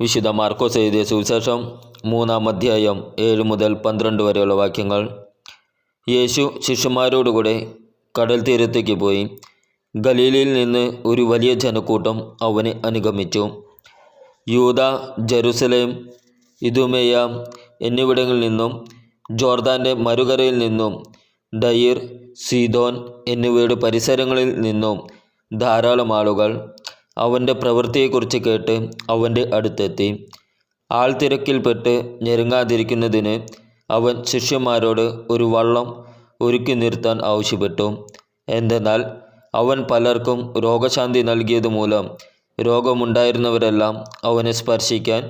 വിശുദ്ധ മാർക്കോസ് എഴുതിയ സുവിശേഷം മൂന്നാം അധ്യായം ഏഴ് മുതൽ പന്ത്രണ്ട് വരെയുള്ള വാക്യങ്ങൾ. യേശു ശിഷ്യന്മാരോടുകൂടെ കടൽ തീരത്തേക്ക് പോയി. ഗലീലയിൽ നിന്ന് ഒരു വലിയ ജനക്കൂട്ടം അവനെ അനുഗമിച്ചു. യൂത ജെറുസലേം ഇതുമേയ എന്നിവിടങ്ങളിൽ നിന്നും ജോർദാന്റെ മറുകരയിൽ നിന്നും ഡയിർ സീതോൻ എന്നിവയുടെ പരിസരങ്ങളിൽ നിന്നും ധാരാളം ആളുകൾ അവന്റെ പ്രവൃത്തിയെക്കുറിച്ച് കേട്ട് അവന്റെ അടുത്തെത്തി. ആൾത്തിരക്കിൽപ്പെട്ട് ഞെരുങ്ങാതിരിക്കുന്നതിന് അവൻ ശിഷ്യന്മാരോട് ഒരു വള്ളം ഒരുക്കി നിർത്താൻ ആവശ്യപ്പെട്ടു. എന്തെന്നാൽ അവൻ പലർക്കും രോഗശാന്തി നൽകിയത് മൂലം രോഗമുണ്ടായിരുന്നവരെല്ലാം അവനെ സ്പർശിക്കാൻ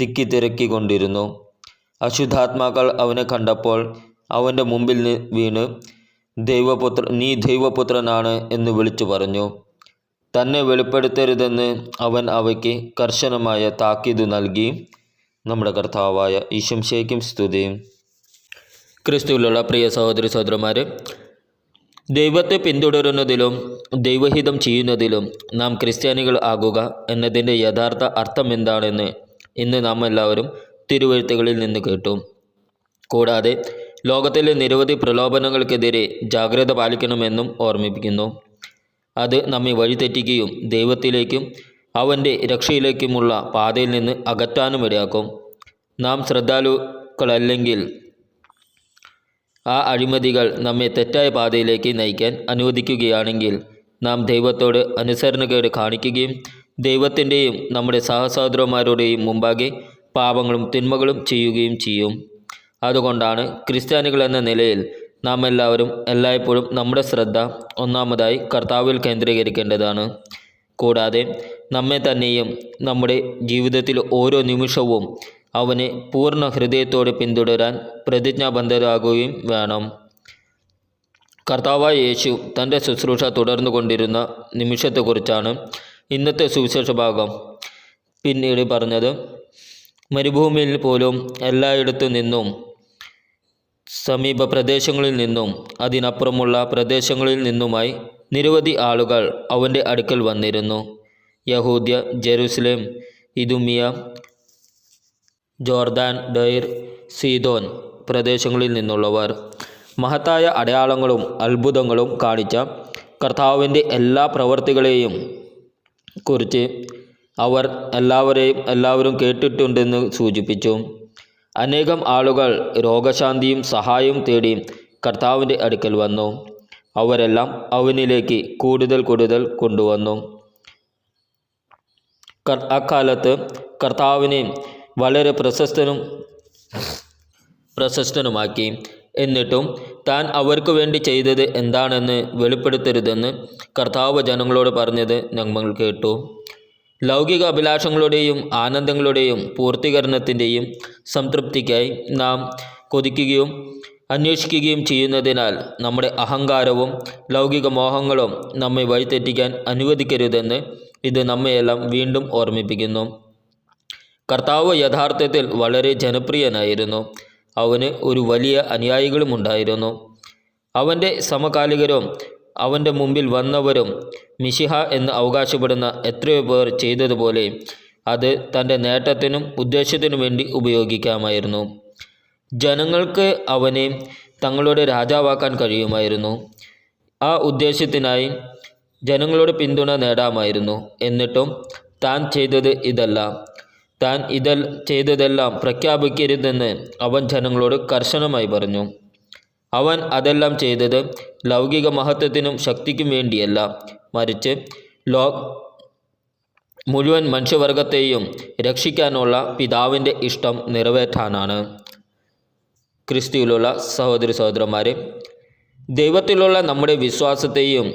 തിക്കിത്തിരക്കിക്കൊണ്ടിരുന്നു അശുദ്ധാത്മാക്കൾ അവനെ കണ്ടപ്പോൾ അവന്റെ മുമ്പിൽ വീണ് ദൈവപുത്ര നീ ദൈവപുത്രനാണ് എന്ന് വിളിച്ചു പറഞ്ഞു. തന്നെ വെളിപ്പെടുത്തരുതെന്ന് അവൻ അവയ്ക്ക് കർശനമായ താക്കീത് നൽകി. നമ്മുടെ കർത്താവായ ഈശംശയ്ക്കും സ്തുതിയും ക്രിസ്തുവിലുള്ള പ്രിയ സഹോദരി സഹോദരന്മാരെ ദൈവത്തെ പിന്തുടരുന്നതിലും ദൈവഹിതം ചെയ്യുന്നതിലും നാം ക്രിസ്ത്യാനികൾ ആകുക എന്നതിന്റെ യഥാർത്ഥ അർത്ഥം എന്താണെന്ന് ഇന്ന് നാം എല്ലാവരും തിരുവഴുത്തുകളിൽ നിന്ന് കേട്ടു. കൂടാതെ ലോകത്തിലെ നിരവധി പ്രലോഭനങ്ങൾക്കെതിരെ ജാഗ്രത പാലിക്കണമെന്നും ഓർമ്മിപ്പിക്കുന്നു. അത് നമ്മെ വഴിതെറ്റിക്കുകയും ദൈവത്തിലേക്കും അവന്റെ രക്ഷയിലേക്കുമുള്ള പാതയിൽ നിന്ന് അകറ്റാനും ഇടയാക്കും. നാം ശ്രദ്ധാലുക്കളല്ലെങ്കിൽ ആ അഴിമതികൾ നമ്മെ തെറ്റായ പാതയിലേക്ക് നയിക്കാൻ അനുവദിക്കുകയാണെങ്കിൽ നാം ദൈവത്തോട് അനുസരണക്കേട് കാണിക്കുകയും ദൈവത്തിന്റെയും നമ്മുടെ സഹസഹോദരന്മാരുടെയും മുമ്പാകെ പാപങ്ങളും തിന്മകളും ചെയ്യുകയും ചെയ്യും. അതുകൊണ്ടാണ് ക്രിസ്ത്യാനികൾ എന്ന നിലയിൽ നാം എല്ലാവരും എല്ലായ്പ്പോഴും നമ്മുടെ ശ്രദ്ധ ഒന്നാമതായി കർത്താവിൽ കേന്ദ്രീകരിക്കേണ്ടതാണ്. കൂടാതെ നമ്മെ തന്നെയും നമ്മുടെ ജീവിതത്തിൽ ഓരോ നിമിഷവും അവനെ പൂർണ ഹൃദയത്തോടെ പിന്തുടരാൻ പ്രതിജ്ഞാബദ്ധരാകുകയും വേണം. കർത്താവായ യേശു തന്റെ ശുശ്രൂഷ തുടർന്നു കൊണ്ടിരുന്ന നിമിഷത്തെക്കുറിച്ചാണ് ഇന്നത്തെ സുവിശേഷ ഭാഗം. പിന്നീട് പറഞ്ഞത് മരുഭൂമിയിൽ പോലും എല്ലായിടത്തു നിന്നും സമീപ പ്രദേശങ്ങളിൽ നിന്നും അതിനപ്പുറമുള്ള പ്രദേശങ്ങളിൽ നിന്നുമായി നിരവധി ആളുകൾ അവന്റെ അടുക്കൽ വന്നിരുന്നു. യഹൂദ്യ Jerusalem Idumea Jordan Tyre Sidon പ്രദേശങ്ങളിൽ നിന്നുള്ളവർ. മഹത്തായ അടയാളങ്ങളും അത്ഭുതങ്ങളും കാണിച്ച കർത്താവിന്റെ എല്ലാ പ്രവർത്തികളെയും കുറിച്ച് അവർ എല്ലാവരെയും എല്ലാവരും കേട്ടിട്ടുണ്ടെന്ന് സൂചിപ്പിച്ചു. അനേകം ആളുകൾ രോഗശാന്തിയും സഹായവും തേടി കർത്താവിന്റെ അടുക്കൽ വന്നു. അവരെല്ലാം അവനിലേക്ക് കൂടുതൽ കൂടുതൽ കൊണ്ടുവന്നു. അക്കാലത്ത് കർത്താവിനെ വളരെ പ്രശസ്തനും പ്രശസ്തനുമാക്കി. എന്നിട്ടും താൻ അവർക്ക് വേണ്ടി ചെയ്തത് എന്താണെന്ന് വെളിപ്പെടുത്തരുതെന്ന് കർത്താവ് ജനങ്ങളോട് പറഞ്ഞത് ഞങ്ങൾ കേട്ടു. ലൗകിക അഭിലാഷങ്ങളുടെയും ആനന്ദങ്ങളുടെയും പൂർത്തീകരണത്തിന്റെയും സംതൃപ്തിക്കായി നാം കൊതിക്കുകയും അന്വേഷിക്കുകയും ചെയ്യുന്നതിനാൽ നമ്മുടെ അഹങ്കാരവും ലൗകിക മോഹങ്ങളും നമ്മെ വഴിതെറ്റിക്കാൻ അനുവദിക്കരുതെന്ന് ഇത് നമ്മയെല്ലാം വീണ്ടും ഓർമ്മിപ്പിക്കുന്നു. കർത്താവ് യഥാർത്ഥത്തിൽ വളരെ ജനപ്രിയനായിരുന്നു. അവന് ഒരു വലിയ അനുയായികളുമുണ്ടായിരുന്നു. അവന്റെ സമകാലികരും അവന്റെ മുമ്പിൽ വന്നവരും മിഷിഹ എന്ന് അവകാശപ്പെടുന്ന എത്രയോ പേർ ചെയ്തതുപോലെ അത് തന്റെ നേട്ടത്തിനും ഉദ്ദേശത്തിനും വേണ്ടി ഉപയോഗിക്കാമായിരുന്നു. ജനങ്ങൾക്ക് അവനെ തങ്ങളുടെ രാജാവാക്കാൻ കഴിയുമായിരുന്നു. ആ ഉദ്ദേശത്തിനായി ജനങ്ങളുടെ പിന്തുണ നേടാമായിരുന്നു. എന്നിട്ടും താൻ ചെയ്തത് ഇതല്ല. താൻ ഇതൽ ചെയ്തതെല്ലാം പ്രഖ്യാപിക്കരുതെന്ന് അവൻ ജനങ്ങളോട് കർശനമായി പറഞ്ഞു. അവൻ അതെല്ലാം ചെയ്തത് ലൗകിക മഹത്വത്തിനും ശക്തിക്കും വേണ്ടിയല്ല. മറിച്ച് ലോ മുഴുവൻ മനുഷ്യവർഗത്തെയും രക്ഷിക്കാനുള്ള പിതാവിന്റെ ഇഷ്ടം നിറവേറ്റാനാണ്. ക്രിസ്തുവിലുള്ള സഹോദരി സഹോദരന്മാരെ ദൈവത്തിലുള്ള നമ്മുടെ വിശ്വാസത്തെയും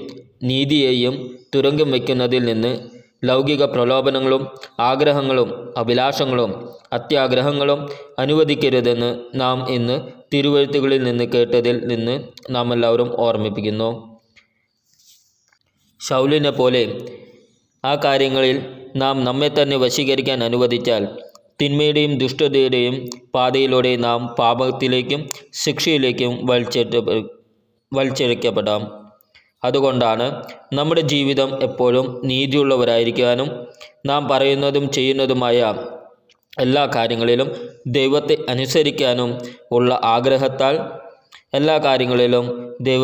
നീതിയെയും തുരങ്കം വയ്ക്കുന്നതിൽ നിന്ന് ലൗകിക പ്രലോഭനങ്ങളും ആഗ്രഹങ്ങളും അഭിലാഷങ്ങളും അത്യാഗ്രഹങ്ങളും അനുവദിക്കരുതെന്ന് നാം ഇന്ന് തിരുവഴുത്തുകളിൽ നിന്ന് കേട്ടതിൽ നിന്ന് നാം എല്ലാവരും ഓർമ്മിപ്പിക്കുന്നു. ഷൗലിനെ പോലെ ആ കാര്യങ്ങളിൽ നാം നമ്മെ തന്നെ വശീകരിക്കാൻ അനുവദിച്ചാൽ തിന്മയുടെയും ദുഷ്ടതയുടെയും പാതയിലൂടെ നാം പാപത്തിലേക്കും ശിക്ഷയിലേക്കും വലിച്ചെട്ട് വലിച്ചിഴക്കപ്പെടാം അതുകൊണ്ടാണ് നമ്മുടെ ജീവിതം എപ്പോഴും നീതിയുള്ളവരായിരിക്കാനും നാം പറയുന്നതും ചെയ്യുന്നതുമായ എല്ലാ കാര്യങ്ങളിലും ദൈവത്തെ അനുസരിക്കാനും ഉള്ള ആഗ്രഹത്താൽ എല്ലാ കാര്യങ്ങളിലും ദൈവ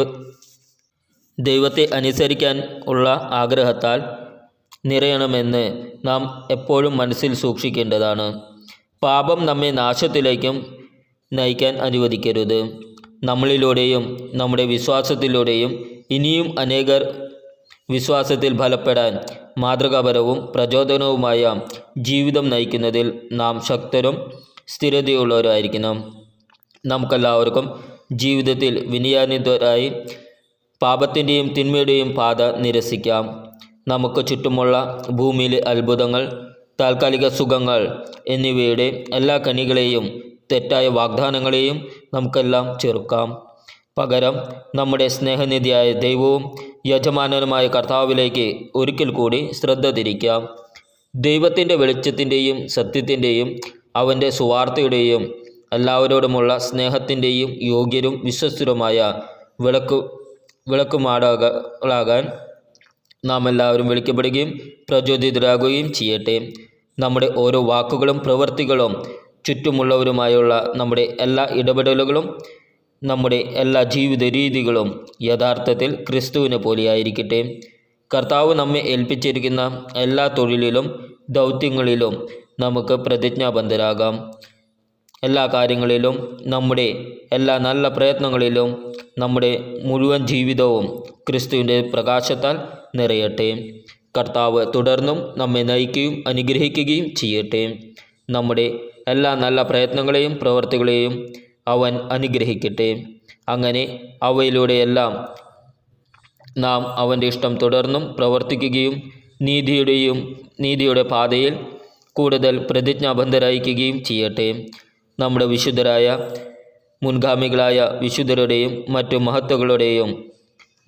ദൈവത്തെ അനുസരിക്കാൻ ഉള്ള ആഗ്രഹത്താൽ നിറയണമെന്ന് നാം എപ്പോഴും മനസ്സിൽ സൂക്ഷിക്കേണ്ടതാണ്. പാപം നമ്മെ നാശത്തിലേക്കും നയിക്കാൻ അനുവദിക്കരുത്. നമ്മളിലൂടെയും നമ്മുടെ വിശ്വാസത്തിലൂടെയും ഇനിയും അനേകർ വിശ്വാസത്തിൽ ഫലപ്പെടാൻ മാതൃകാപരവും പ്രചോദനവുമായ ജീവിതം നയിക്കുന്നതിൽ നാം ശക്തരും സ്ഥിരതയുള്ളവരായിരിക്കണം. നമുക്കെല്ലാവർക്കും ജീവിതത്തിൽ വിനിയാനിതരായി പാപത്തിന്റെയും തിന്മയുടെയും പാത നിരസിക്കാം. നമുക്ക് ചുറ്റുമുള്ള ഭൂമിയിലെ അത്ഭുതങ്ങൾ താൽക്കാലിക സുഖങ്ങൾ എന്നിവയുടെ എല്ലാ കനികളെയും തെറ്റായ വാഗ്ദാനങ്ങളെയും നമുക്കെല്ലാം ചെറുക്കാം. പകരം നമ്മുടെ സ്നേഹനിധിയായ ദൈവവും യജമാനനുമായ കർത്താവിലേക്ക് ഒരിക്കൽ കൂടി ശ്രദ്ധ തിരിക്കാം. ദൈവത്തിന്റെ വെളിച്ചത്തിന്റെയും സത്യത്തിന്റെയും അവന്റെ സുവാർത്തയുടെയും എല്ലാവരോടുമുള്ള സ്നേഹത്തിന്റെയും യോഗ്യരും വിശ്വസ്തരുമായ വിളക്ക് വിളക്കുമാടകളാകാൻ നാം എല്ലാവരും വിളിക്കപ്പെടുകയും പ്രചോദിതരാകുകയും ചെയ്യട്ടെ. നമ്മുടെ ഓരോ വാക്കുകളും പ്രവൃത്തികളും ചുറ്റുമുള്ളവരുമായുള്ള നമ്മുടെ എല്ലാ ഇടപെടലുകളും നമ്മുടെ എല്ലാ ജീവിത രീതികളും യഥാർത്ഥത്തിൽ ക്രിസ്തുവിനെ പോലെയായിരിക്കട്ടെ. കർത്താവ് നമ്മെ ഏൽപ്പിച്ചിരിക്കുന്ന എല്ലാ തൊഴിലിലും ദൗത്യങ്ങളിലും നമുക്ക് പ്രതിജ്ഞാബന്ധരാകാം എല്ലാ കാര്യങ്ങളിലും നമ്മുടെ എല്ലാ നല്ല പ്രയത്നങ്ങളിലും നമ്മുടെ മുഴുവൻ ജീവിതവും ക്രിസ്തുവിന്റെ പ്രകാശത്താൽ നിറയട്ടെ. കർത്താവ് തുടർന്നും നമ്മെ നയിക്കുകയും അനുഗ്രഹിക്കുകയും ചെയ്യട്ടെ. നമ്മുടെ എല്ലാ നല്ല പ്രയത്നങ്ങളെയും പ്രവർത്തികളെയും അവൻ അനുഗ്രഹിക്കട്ടെ. അങ്ങനെ അവയിലൂടെയെല്ലാം നാം അവന്റെ ഇഷ്ടം തുടർന്നും പ്രവർത്തിക്കുകയും നീതിയുടെയും നീതിയുടെ പാതയിൽ കൂടുതൽ പ്രതിജ്ഞാബന്ധരായിരിക്കുകയും ചെയ്യട്ടെ. നമ്മുടെ വിശുദ്ധരായ മുൻഗാമികളായ വിശുദ്ധരുടെയും മറ്റു മഹത്വങ്ങളുടെയും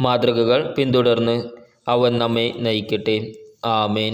മാതൃകകൾ പിന്തുടർന്ന് അവൻ നമ്മെ നയിക്കട്ടെ. ആമേൻ.